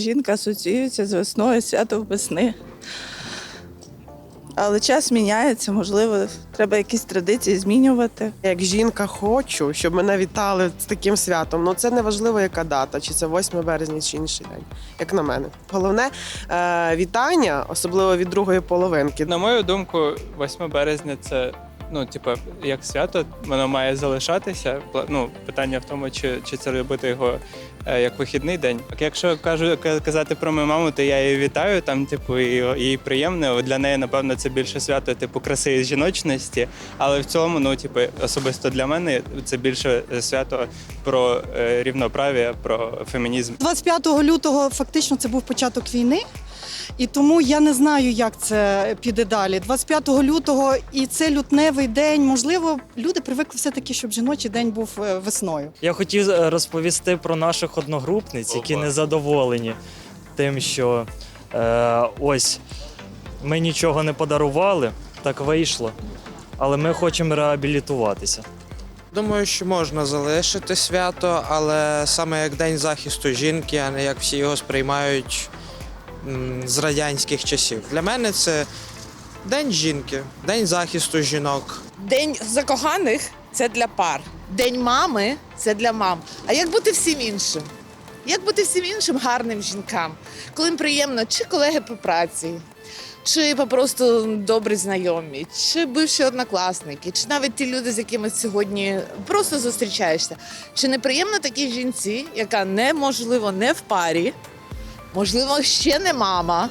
Жінка асоціюється з весною, святом весни. Але час міняється, можливо, треба якісь традиції змінювати. Як жінка хочу, щоб мене вітали з таким святом. Ну це не важливо, яка дата, чи це 8 березня, чи інший день, як на мене. Головне е, вітання, особливо від другої половинки. На мою думку, 8 березня це ну, типу, як свято, воно має залишатися. Ну, питання в тому, чи, чи це робити його е, як вихідний день. Якщо кажу ка- казати про мою маму, то я її вітаю. Там, типу, і їй приємно. Для неї, напевно, це більше свято, типу, краси і жіночності. Але в цілому, ну, типу, особисто для мене це більше свято про е, рівноправ'я, про фемінізм. 25 лютого фактично це був початок війни, і тому я не знаю, як це піде далі. 25 лютого і це лютневий день. Можливо, люди привикли все-таки, щоб жіночий день був е, весною. Я хотів е, розповісти про наших одногрупниць, які Опа. незадоволені тим, що е, ось ми нічого не подарували, так вийшло. Але ми хочемо реабілітуватися. Думаю, що можна залишити свято, але саме як День захисту жінки, а не як всі його сприймають з радянських часів. Для мене це День жінки, День захисту жінок. День закоханих це для пар. День мами це для мам. А як бути всім іншим? Як бути всім іншим гарним жінкам, коли їм приємно, чи колеги по праці, чи просто добрі знайомі, чи бивші однокласники, чи навіть ті люди, з якими сьогодні просто зустрічаєшся. Чи не приємно такій жінці, яка неможливо не в парі, можливо, ще не мама,